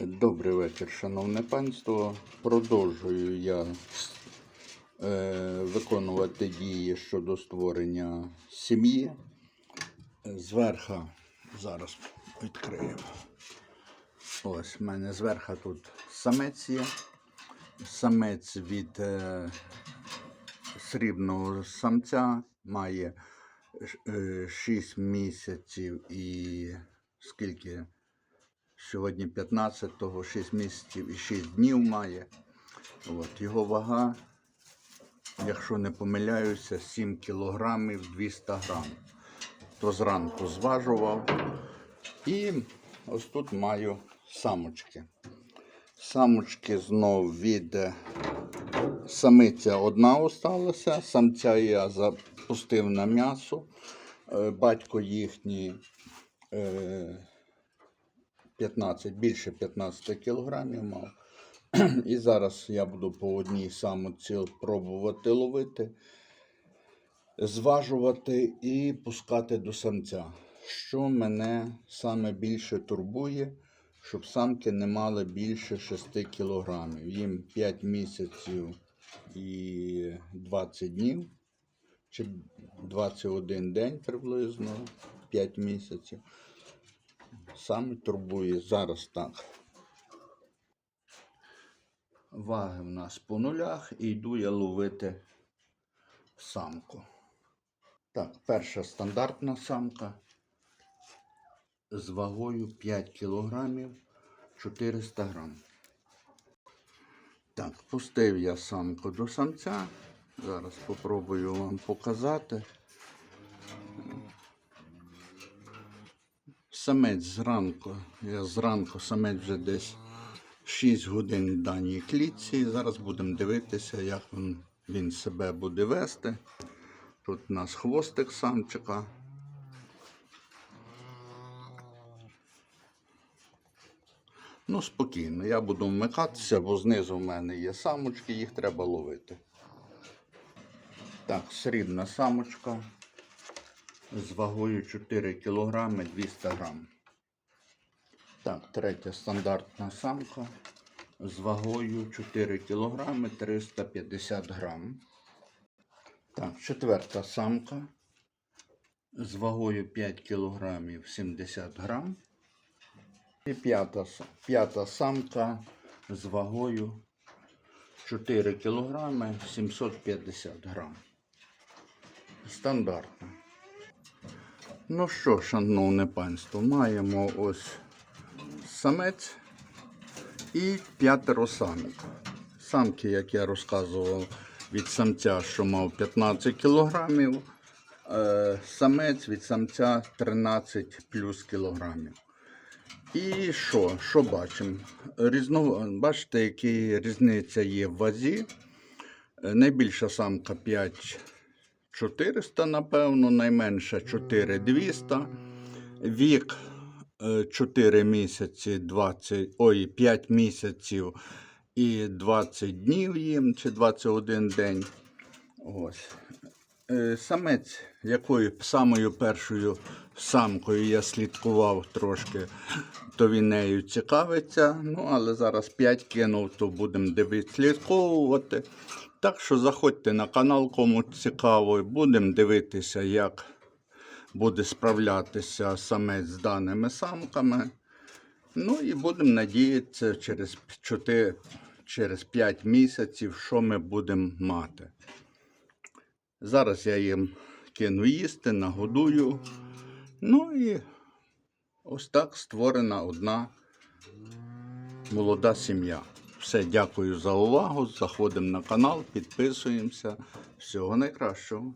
Добрий вечір, шановне панство. Продовжую я е, виконувати дії щодо створення сім'ї. Зверха зараз відкрию. Ось в мене зверха тут самець є. Самець від е, срібного самця має 6 місяців і скільки? Сьогодні 15-го, 6 місяців і 6 днів має. От, його вага, якщо не помиляюся, 7 кілограмів 200 грам. То зранку зважував. І ось тут маю самочки. Самочки знов від е, самиця одна осталася, самця я запустив на м'ясо. Е, Батько їхній. Е, 15, більше 15 кілограмів мав. І зараз я буду по одній самоці пробувати ловити, зважувати і пускати до самця. Що мене саме більше турбує, щоб самки не мали більше 6 кілограмів. Їм 5 місяців і 20 днів, чи 21 день приблизно, 5 місяців. Саме турбує зараз так. Ваги в нас по нулях і йду я ловити самку. Так, перша стандартна самка з вагою 5 кілограмів 400 грам. Так, пустив я самку до самця. Зараз спробую вам показати. Самець зранку, я зранку самець вже десь 6 годин в даній клітці. Зараз будемо дивитися, як він, він себе буде вести. Тут у нас хвостик самчика. Ну, спокійно, я буду вмикатися, бо знизу в мене є самочки, їх треба ловити. Так, срібна самочка з вагою 4 кг 200 грам. Так, третя стандартна самка з вагою 4 кг 350 грам. Так, четверта самка з вагою 5 кг 70 грам. І п'ята, п'ята самка з вагою 4 кг 750 грам. Стандартна. Ну що, шановне панство, маємо ось самець і п'ятеро самок. Самки, як я розказував, від самця, що мав 15 кілограмів, е, самець від самця 13 плюс кілограмів. І що? Що бачимо? Різно... Бачите, які різниця є в вазі. Е, Найбільша самка 5 400, напевно, найменша 4200. Вік е, 4 місяці 20, ой, 5 місяців і 20 днів їм, чи 21 день. Ось. Е, Самець, якою самою першою самкою я слідкував трошки, то він нею цікавиться. Ну, але зараз 5 кинув, то будемо дивитися, слідковувати. Так що заходьте на канал, кому цікаво, і будемо дивитися, як буде справлятися самець з даними самками. Ну і будемо надіятися через 4, через 5 місяців, що ми будемо мати. Зараз я їм кину їсти, нагодую. Ну і ось так створена одна молода сім'я. Все, дякую за увагу. Заходимо на канал, підписуємося. Всього найкращого.